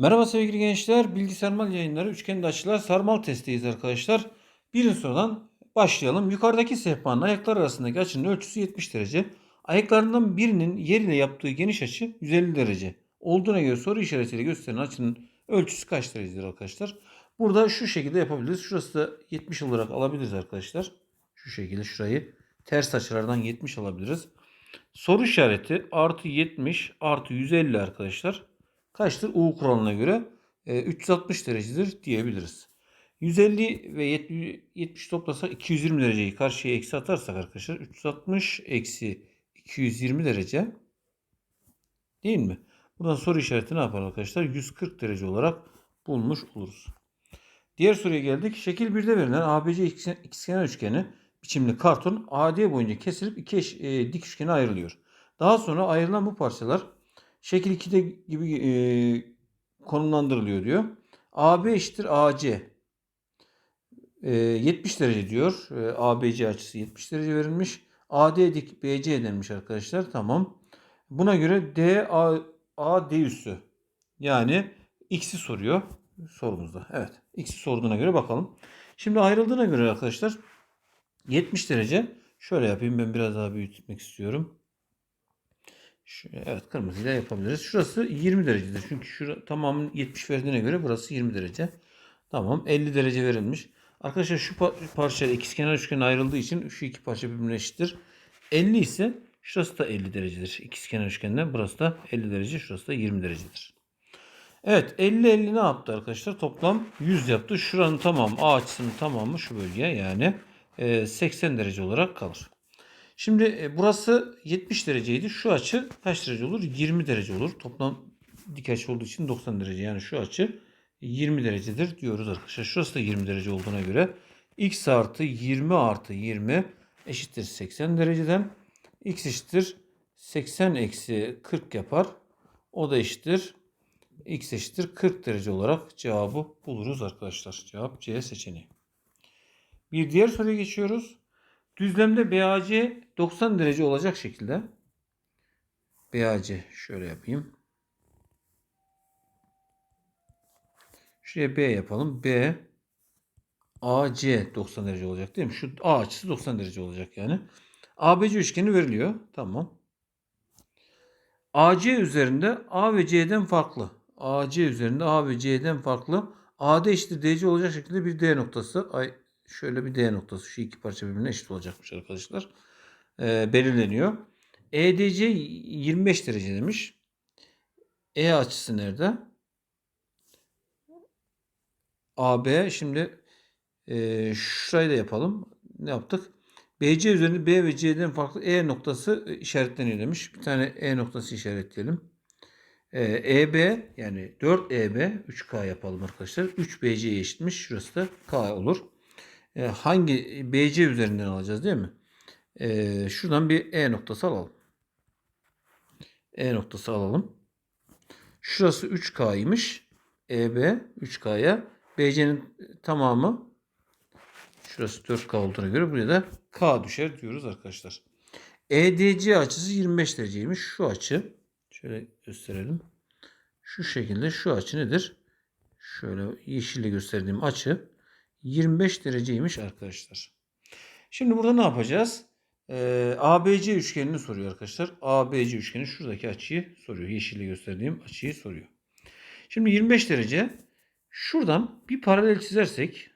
Merhaba sevgili gençler. Bilgi Sarmal yayınları üçgende açılar sarmal testiyiz arkadaşlar. Birinci sorudan başlayalım. Yukarıdaki sehpanın ayaklar arasındaki açının ölçüsü 70 derece. Ayaklarından birinin yerine yaptığı geniş açı 150 derece. Olduğuna göre soru işaretiyle gösterilen açının ölçüsü kaç derecedir arkadaşlar? Burada şu şekilde yapabiliriz. Şurası da 70 olarak alabiliriz arkadaşlar. Şu şekilde şurayı ters açılardan 70 alabiliriz. Soru işareti artı 70 artı 150 arkadaşlar kaçtır? U kuralına göre e, 360 derecedir diyebiliriz. 150 ve 70, 70 toplasak 220 dereceyi karşıya eksi atarsak arkadaşlar 360 eksi 220 derece değil mi? Buradan soru işareti ne yapar arkadaşlar? 140 derece olarak bulmuş oluruz. Diğer soruya geldik. Şekil 1'de verilen ABC ikizkenar üçgeni biçimli karton AD boyunca kesilip iki eş, e, dik üçgene ayrılıyor. Daha sonra ayrılan bu parçalar şekil 2'de gibi e, konumlandırılıyor diyor. AB eşittir AC. E, 70 derece diyor. E, ABC açısı 70 derece verilmiş. AD dik BC denmiş arkadaşlar. Tamam. Buna göre D A, A D üssü. Yani X'i soruyor sorumuzda. Evet. X'i sorduğuna göre bakalım. Şimdi ayrıldığına göre arkadaşlar 70 derece. Şöyle yapayım ben biraz daha büyütmek istiyorum. Evet kırmızıyla yapabiliriz. Şurası 20 derecedir. Çünkü şura tamamının 70 verdiğine göre burası 20 derece. Tamam 50 derece verilmiş. Arkadaşlar şu par parça ikizkenar üçgen ayrıldığı için şu iki parça birbirine eşittir. 50 ise şurası da 50 derecedir. İkizkenar üçgenden burası da 50 derece, şurası da 20 derecedir. Evet 50 50 ne yaptı arkadaşlar? Toplam 100 yaptı. Şuranın tamamı A açısının tamamı şu bölge yani 80 derece olarak kalır. Şimdi burası 70 dereceydi. Şu açı kaç derece olur? 20 derece olur. Toplam dik açı olduğu için 90 derece. Yani şu açı 20 derecedir diyoruz arkadaşlar. Şurası da 20 derece olduğuna göre x artı 20 artı 20 eşittir 80 dereceden. x eşittir 80 eksi 40 yapar. O da eşittir x eşittir 40 derece olarak cevabı buluruz arkadaşlar. Cevap C seçeneği. Bir diğer soruya geçiyoruz. Düzlemde BAC 90 derece olacak şekilde BAC şöyle yapayım. Şuraya B yapalım. B AC 90 derece olacak değil mi? Şu A açısı 90 derece olacak yani. ABC üçgeni veriliyor. Tamam. AC üzerinde A ve C'den farklı. AC üzerinde A ve C'den farklı. AD eşittir DC olacak şekilde bir D noktası. Şöyle bir D noktası. Şu iki parça birbirine eşit olacakmış arkadaşlar. Ee, belirleniyor. EDC 25 derece demiş. E açısı nerede? AB şimdi e, şurayı da yapalım. Ne yaptık? BC üzerinde B ve C'den farklı E noktası işaretleniyor demiş. Bir tane E noktası işaretleyelim. Ee, EB yani 4EB 3K yapalım arkadaşlar. 3BC eşitmiş. Şurası da K olur. Ee, hangi BC üzerinden alacağız değil mi? Ee, şuradan bir E noktası alalım. E noktası alalım. Şurası 3K'ymış. EB 3K'ya. BC'nin tamamı şurası 4K olduğuna göre buraya da K düşer diyoruz arkadaşlar. EDC açısı 25 dereceymiş. Şu açı şöyle gösterelim. Şu şekilde şu açı nedir? Şöyle yeşille gösterdiğim açı 25 dereceymiş arkadaşlar. Şimdi burada ne yapacağız? Ee, ABC üçgenini soruyor arkadaşlar. ABC üçgeni şuradaki açıyı soruyor. Yeşille gösterdiğim açıyı soruyor. Şimdi 25 derece şuradan bir paralel çizersek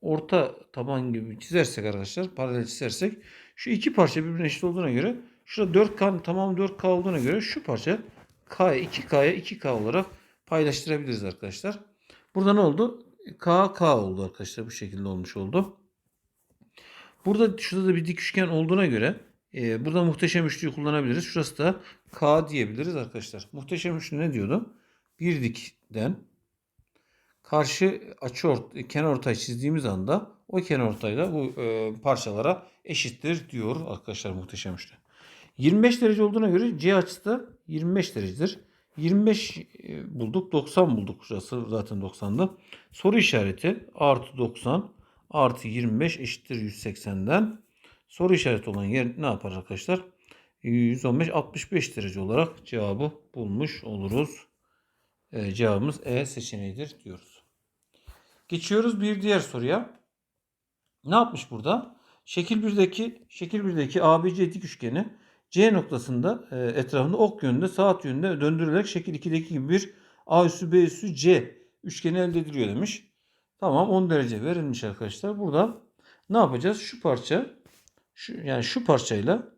orta taban gibi çizersek arkadaşlar paralel çizersek şu iki parça birbirine eşit olduğuna göre şurada 4K tamam 4K olduğuna göre şu parça K'ya 2K'ya 2K olarak paylaştırabiliriz arkadaşlar. Burada ne oldu? K K oldu arkadaşlar. Bu şekilde olmuş oldu. Burada şurada da bir dik üçgen olduğuna göre e, burada muhteşem üçlüyü kullanabiliriz. Şurası da K diyebiliriz arkadaşlar. Muhteşem üçlü ne diyordu? Bir dikten karşı açı ort kenar ortay çizdiğimiz anda o kenar ortayla bu e, parçalara eşittir diyor arkadaşlar muhteşem üçlü. 25 derece olduğuna göre C açısı da 25 derecedir. 25 bulduk. 90 bulduk. Şurası zaten 90'da. Soru işareti artı 90 artı 25 eşittir 180'den. Soru işareti olan yer ne yapar arkadaşlar? 115 65 derece olarak cevabı bulmuş oluruz. E, cevabımız E seçeneğidir diyoruz. Geçiyoruz bir diğer soruya. Ne yapmış burada? Şekil 1'deki şekil 1'deki ABC dik üçgeni C noktasında e, etrafında ok yönünde saat yönünde döndürülerek şekil 2'deki gibi bir A üssü B üssü C üçgeni elde ediliyor demiş. Tamam 10 derece verilmiş arkadaşlar. Burada ne yapacağız? Şu parça şu, yani şu parçayla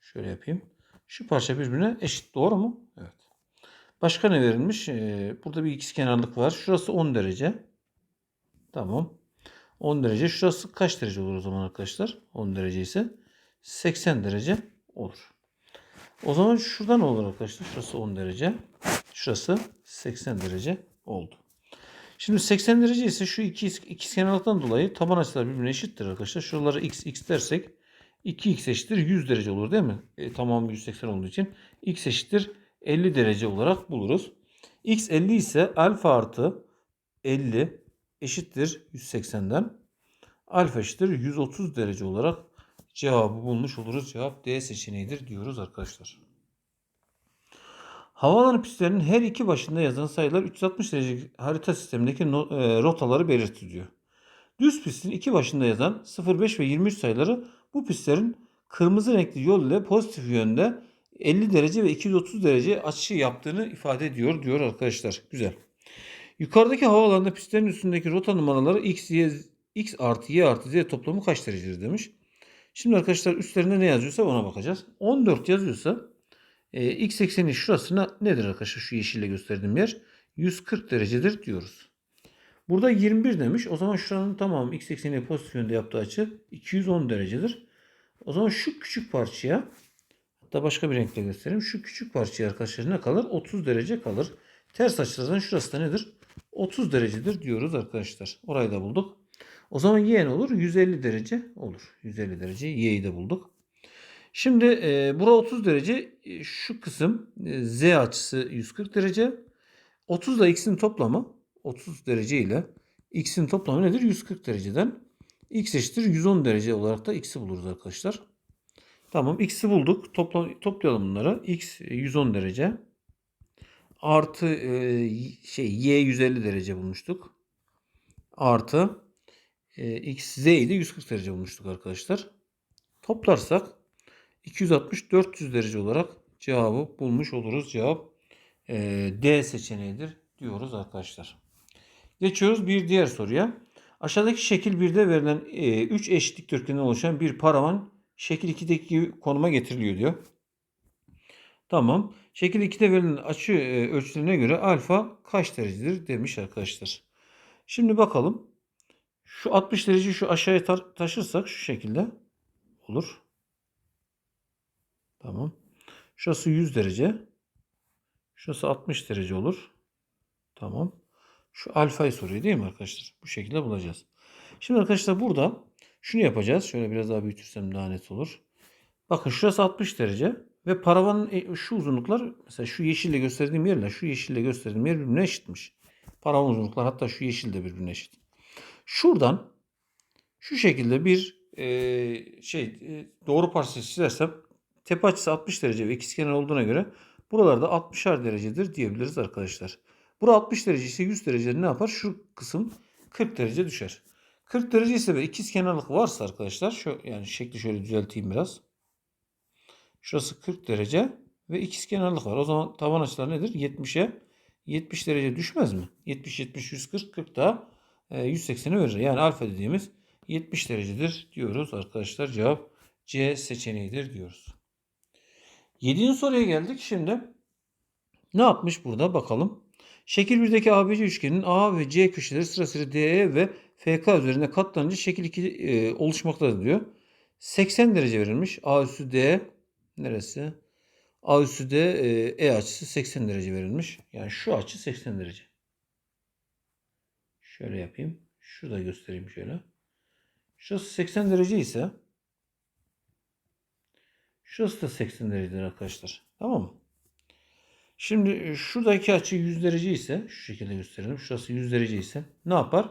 şöyle yapayım. Şu parça birbirine eşit. Doğru mu? Evet. Başka ne verilmiş? Ee, burada bir ikizkenarlık var. Şurası 10 derece. Tamam. 10 derece. Şurası kaç derece olur o zaman arkadaşlar? 10 derece ise 80 derece olur. O zaman şurada ne olur arkadaşlar? Şurası 10 derece. Şurası 80 derece oldu. Şimdi 80 derece ise şu iki ikizkenarlıktan dolayı taban açılar birbirine eşittir arkadaşlar. Şuraları x x dersek 2x eşittir 100 derece olur değil mi? E, tamamı 180 olduğu için x eşittir 50 derece olarak buluruz. x 50 ise alfa artı 50 eşittir 180'den. Alfa eşittir 130 derece olarak cevabı bulmuş oluruz. Cevap D seçeneğidir diyoruz arkadaşlar. Havaalanı pistlerinin her iki başında yazan sayılar 360 derece harita sistemindeki e, rotaları belirtiliyor. Düz pistin iki başında yazan 05 ve 23 sayıları bu pistlerin kırmızı renkli yol ile pozitif yönde 50 derece ve 230 derece açı yaptığını ifade ediyor diyor arkadaşlar. Güzel. Yukarıdaki havaalanında pistlerin üstündeki rota numaraları x, y, x artı y artı z toplamı kaç derecedir demiş. Şimdi arkadaşlar üstlerinde ne yazıyorsa ona bakacağız. 14 yazıyorsa e, x ekseni şurasına nedir arkadaşlar? Şu yeşille gösterdiğim yer 140 derecedir diyoruz. Burada 21 demiş. O zaman şuranın tamamı x ekseni pozitif yönde yaptığı açı 210 derecedir. O zaman şu küçük parçaya hatta başka bir renkle göstereyim. Şu küçük parçaya arkadaşlar ne kalır? 30 derece kalır. Ters açılardan şurası da nedir? 30 derecedir diyoruz arkadaşlar. Orayı da bulduk. O zaman y ne olur? 150 derece olur. 150 derece y'yi de bulduk. Şimdi e, bura 30 derece. E, şu kısım e, z açısı 140 derece. 30 ile x'in toplamı 30 derece ile x'in toplamı nedir? 140 dereceden. x eşittir 110 derece olarak da x'i buluruz arkadaşlar. Tamam x'i bulduk. Topla, toplayalım bunları. x 110 derece. Artı e, şey y 150 derece bulmuştuk. Artı e, x de 140 derece bulmuştuk arkadaşlar. Toplarsak 260 400 derece olarak cevabı bulmuş oluruz. Cevap e, D seçeneğidir diyoruz arkadaşlar. Geçiyoruz bir diğer soruya. Aşağıdaki şekil 1'de verilen 3 e, eş dikdörtgenden oluşan bir paravan şekil 2'deki konuma getiriliyor diyor. Tamam. Şekil 2'de verilen açı e, ölçülerine göre alfa kaç derecedir demiş arkadaşlar. Şimdi bakalım. Şu 60 derece şu aşağıya tar- taşırsak şu şekilde olur. Tamam. Şurası 100 derece. Şurası 60 derece olur. Tamam. Şu alfayı soruyor değil mi arkadaşlar? Bu şekilde bulacağız. Şimdi arkadaşlar burada şunu yapacağız. Şöyle biraz daha büyütürsem daha net olur. Bakın şurası 60 derece ve paravanın e, şu uzunluklar mesela şu yeşille gösterdiğim yerle şu yeşille gösterdiğim yer birbirine eşitmiş. Paravan uzunluklar hatta şu yeşil de birbirine eşit. Şuradan şu şekilde bir e, şey e, doğru parçası çizersem tepe açısı 60 derece ve ikizkenar olduğuna göre buralarda 60'ar derecedir diyebiliriz arkadaşlar. Bura 60 derece ise 100 derece ne yapar? Şu kısım 40 derece düşer. 40 derece ise ve ikizkenarlık varsa arkadaşlar şu yani şekli şöyle düzelteyim biraz. Şurası 40 derece ve ikizkenarlık var. O zaman taban açılar nedir? 70'e 70 derece düşmez mi? 70 70 140 40 daha 180'i verir. Yani alfa dediğimiz 70 derecedir diyoruz arkadaşlar. Cevap C seçeneğidir diyoruz. 7. soruya geldik. Şimdi ne yapmış burada bakalım. Şekil 1'deki ABC üçgenin A ve C köşeleri sırasıyla DE ve FK üzerinde katlanınca şekil 2 e, oluşmaktadır diyor. 80 derece verilmiş. A üssü D neresi? A üssü D e, E açısı 80 derece verilmiş. Yani şu açı 80 derece. Şöyle yapayım. Şurada göstereyim şöyle. Şurası 80 derece ise şurası da 80 derecedir arkadaşlar. Tamam mı? Şimdi şuradaki açı 100 derece ise şu şekilde gösterelim. Şurası 100 derece ise ne yapar?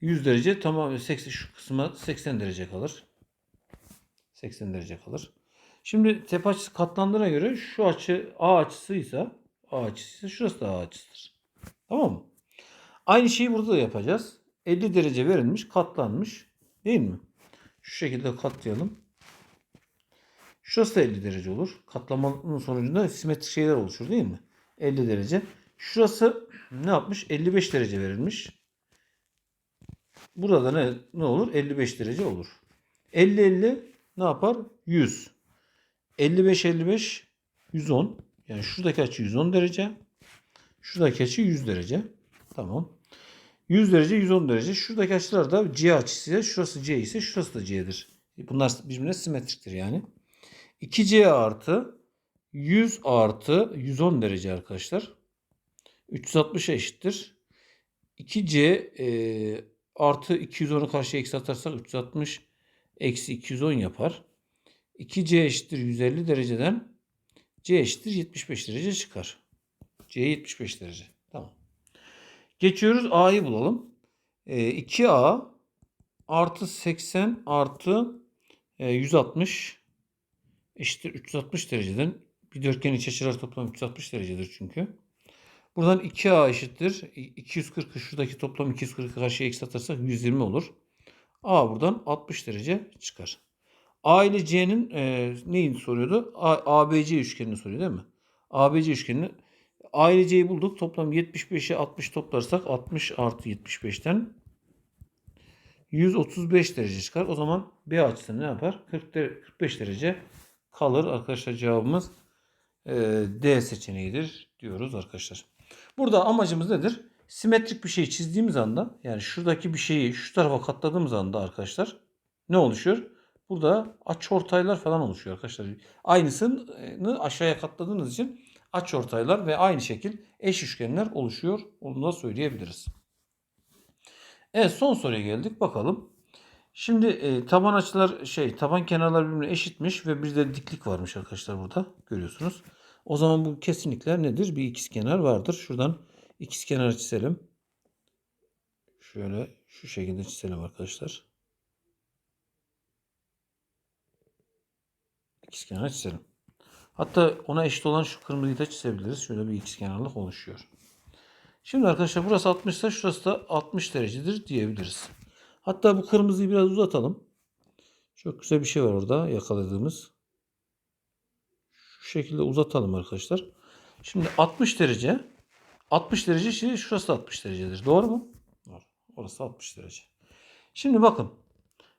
100 derece tamam 80 şu kısma 80 derece kalır. 80 derece kalır. Şimdi tepe açısı katlandığına göre şu açı A açısıysa A açısıysa şurası da A açısıdır. Tamam mı? Aynı şeyi burada da yapacağız. 50 derece verilmiş, katlanmış. Değil mi? Şu şekilde katlayalım. Şurası da 50 derece olur. Katlamanın sonucunda simetrik şeyler oluşur değil mi? 50 derece. Şurası ne yapmış? 55 derece verilmiş. Burada ne, ne olur? 55 derece olur. 50 50 ne yapar? 100. 55 55 110. Yani şuradaki açı 110 derece. Şuradaki açı 100 derece. Tamam. 100 derece 110 derece. Şuradaki açılar da C açısı şurası C ise şurası da C'dir. Bunlar birbirine simetriktir yani. 2C artı 100 artı 110 derece arkadaşlar. 360 eşittir. 2C e, artı 210'u karşıya eksi atarsak 360 eksi 210 yapar. 2C eşittir 150 dereceden C eşittir 75 derece çıkar. C 75 derece. Geçiyoruz A'yı bulalım. E, 2A artı 80 artı e, 160 eşittir 360 dereceden bir dörtgen iç açılar toplamı 360 derecedir çünkü. Buradan 2A eşittir. 240 şuradaki toplam 240 karşıya eksi atarsak 120 olur. A buradan 60 derece çıkar. A ile C'nin e, neyini soruyordu? A, ABC üçgenini soruyor değil mi? ABC üçgenini A ile C'yi bulduk. Toplam 75'e 60 toplarsak 60 artı 75'ten 135 derece çıkar. O zaman B açısı ne yapar? 40 der- 45 derece kalır. Arkadaşlar cevabımız e, D seçeneğidir diyoruz arkadaşlar. Burada amacımız nedir? Simetrik bir şey çizdiğimiz anda yani şuradaki bir şeyi şu tarafa katladığımız anda arkadaşlar ne oluşuyor? Burada açıortaylar falan oluşuyor arkadaşlar. Aynısını aşağıya katladığınız için açıortaylar ve aynı şekil eş üçgenler oluşuyor. Onu da söyleyebiliriz. Evet son soruya geldik. Bakalım. Şimdi e, taban açılar şey taban kenarlar birbirine eşitmiş ve bir de diklik varmış arkadaşlar burada görüyorsunuz. O zaman bu kesinlikler nedir? Bir ikizkenar vardır. Şuradan ikizkenar çizelim. Şöyle şu şekilde çizelim arkadaşlar. İkizkenar çizelim. Hatta ona eşit olan şu kırmızıyı da çizebiliriz. Şöyle bir ikizkenarlık oluşuyor. Şimdi arkadaşlar burası 60 ise şurası da 60 derecedir diyebiliriz. Hatta bu kırmızıyı biraz uzatalım. Çok güzel bir şey var orada yakaladığımız. Şu şekilde uzatalım arkadaşlar. Şimdi 60 derece 60 derece şimdi şurası da 60 derecedir. Doğru mu? Doğru. Orası 60 derece. Şimdi bakın.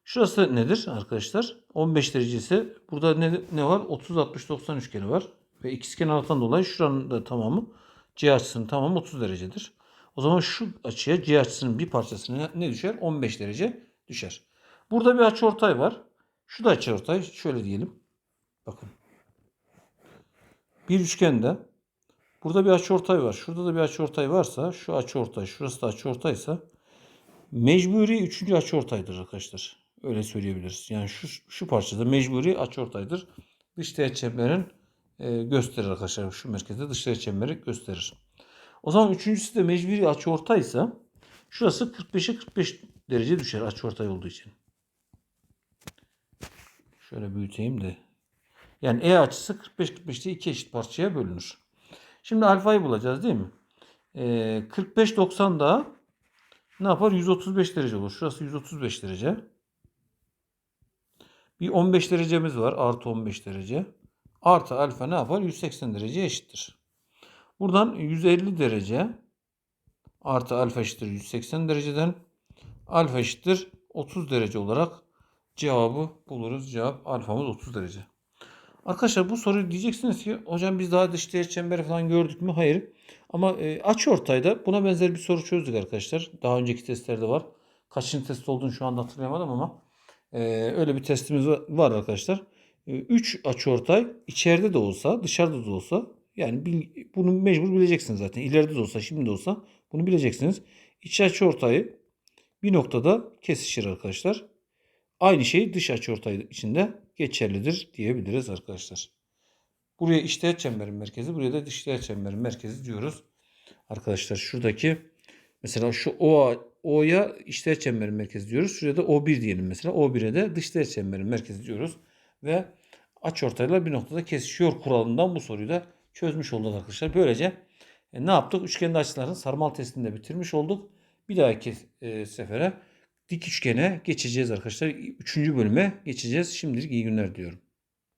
Şurası nedir arkadaşlar? 15 derece ise burada ne, ne var? 30 60 90 üçgeni var. Ve ikizkenarlıktan dolayı şuranın da tamamı C açısının tamamı 30 derecedir. O zaman şu açıya C açısının bir parçasına ne düşer? 15 derece düşer. Burada bir açıortay var. Şu da açıortay. Şöyle diyelim. Bakın. Bir üçgende burada bir açıortay var. Şurada da bir açıortay varsa şu açıortay, şurası da açıortaysa mecburi üçüncü açıortaydır arkadaşlar. Öyle söyleyebiliriz. Yani şu şu parçada mecburi açıortaydır. Dış teğet çemberin e, gösterir arkadaşlar. Şu merkezde dış teğet çemberi gösterir. O zaman üçüncüsü de mecburi açıortaysa şurası 45'e 45 derece düşer açıortay olduğu için. Şöyle büyüteyim de. Yani E açısı 45-45'te iki eşit parçaya bölünür. Şimdi alfayı bulacağız değil mi? Ee, 45-90 da ne yapar? 135 derece olur. Şurası 135 derece. Bir 15 derecemiz var. Artı 15 derece. Artı alfa ne yapar? 180 derece eşittir. Buradan 150 derece artı alfa eşittir 180 dereceden alfa eşittir 30 derece olarak cevabı buluruz. Cevap alfamız 30 derece. Arkadaşlar bu soruyu diyeceksiniz ki hocam biz daha dış teğet çemberi falan gördük mü? Hayır. Ama e, açı ortayda buna benzer bir soru çözdük arkadaşlar. Daha önceki testlerde var. Kaçıncı test olduğunu şu anda hatırlayamadım ama e, öyle bir testimiz var, arkadaşlar. 3 açı ortay içeride de olsa dışarıda da olsa yani bunu mecbur bileceksiniz zaten. İleride de olsa şimdi de olsa bunu bileceksiniz. İç açı ortayı bir noktada kesişir arkadaşlar. Aynı şey dış açıortay içinde geçerlidir diyebiliriz arkadaşlar. Buraya işteğet çemberin merkezi, buraya da dışteğet çemberin merkezi diyoruz. Arkadaşlar şuradaki mesela şu O O'ya işteğet çemberin merkezi diyoruz. Şuraya da O1 diyelim mesela. O1'e de dışteğet çemberin merkezi diyoruz. Ve açıortaylar bir noktada kesişiyor kuralından bu soruyu da çözmüş olduk arkadaşlar. Böylece e, ne yaptık? Üçgende açıların sarmal testini de bitirmiş olduk. Bir dahaki e, sefere dik üçgene geçeceğiz arkadaşlar. Üçüncü bölüme geçeceğiz. Şimdilik iyi günler diyorum.